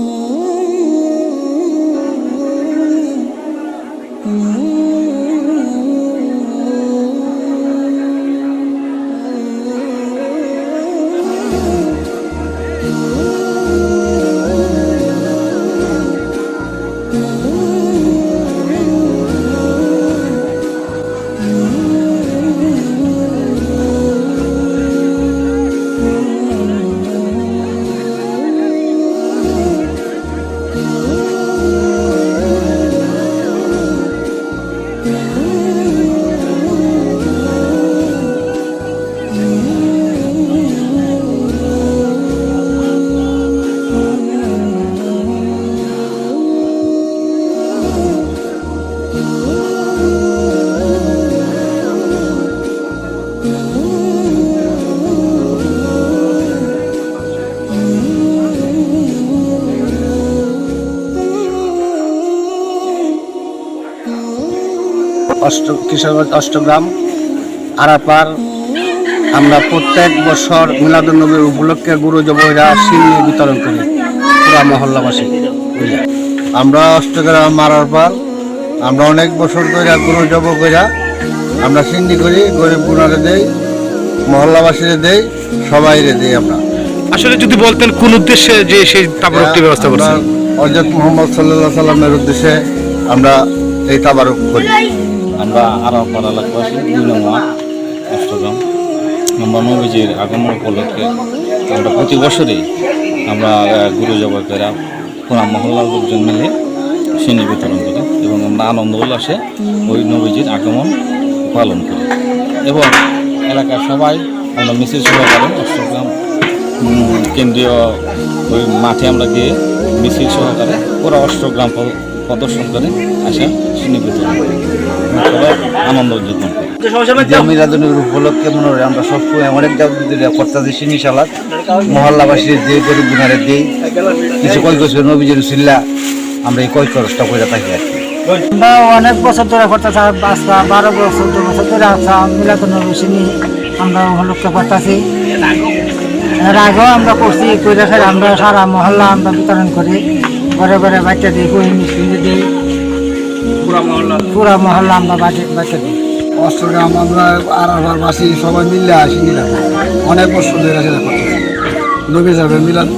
Ooh. অষ্ট কিশোরগঞ্জ অষ্টগ্রাম, আরাপার আমরা প্রত্যেক বছর মিলাদুন্নবীর উপলক্ষে গুরু জবরা সিন্নি বিতরণ করি, পুরা মহল্লাবাসী। আমরা অষ্টগ্রাম মারার পর আমরা অনেক বছর ধরে গুরু জব কইরা আমরা সিন্ডি করি গরিব গুণারে দেই মহল্লাবাসীরে দেই সবাইরে দেই আমরা। আসলে যদি বলতেন কোন উদ্দেশ্যে যে সেই তাবরকটি ব্যবস্থা করছেন? অজত মোহাম্মদ সাল্লাহ সাল্লামের উদ্দেশ্যে আমরা এই তাবারক করি। আমরা আরাপাড় এলাকাবাসী দুই নম্বর অষ্টগ্রাম আমরা নবীজির আগমন উপলক্ষে আমরা প্রতি বছরই আমরা গুরু জবা করে পুরা মহল্লার লোকজন মিলে সিনি বিতরণ করি এবং আমরা আনন্দ উল্লাসে ওই নবীজির আগমন পালন করি। এবং এলাকার সবাই আমরা মিছিল সহকারে অষ্টগ্রাম কেন্দ্রীয় ওই মাঠে আমরা গিয়ে মিছিল সহকারে ওরা অষ্টগ্রাম প্রদর্শন করে, আসা এবং সবাই আনন্দ উদযাপন করি। মিলাদুনের উপলক্ষে মনে হয় আমরা সবসময় অনেক করতেছি সিনি সালাদ মহল্লাবাসীর যে গরিব গুণারে দিই, কিছু কয়েক বছর নবীজের সিল্লা আমরা এই কয় খরচটা করে থাকি আর কি। আমরা অনেক বছর ধরে করতেছি বাসা বারো বছর দু বছর ধরে আসা মিলাদুল নবী আমরা উপলক্ষে করতেছি। এর আগেও আমরা করছি করে ফের আমরা সারা মহল্লা আমরা বিতরণ করি। ঘরে ঘরে বাচ্চা দিই কই মিষ্টি দিই। পুরা মহল্লা। আমরা বাচ্চা বাচ্চা দিই। অষ্টগ্রাম আমরা আরাপার বাসী সবাই মিলে আসি নিলাম অনেক বছর ধরে সেটা করতেছি। নবী যাবে মিলাদ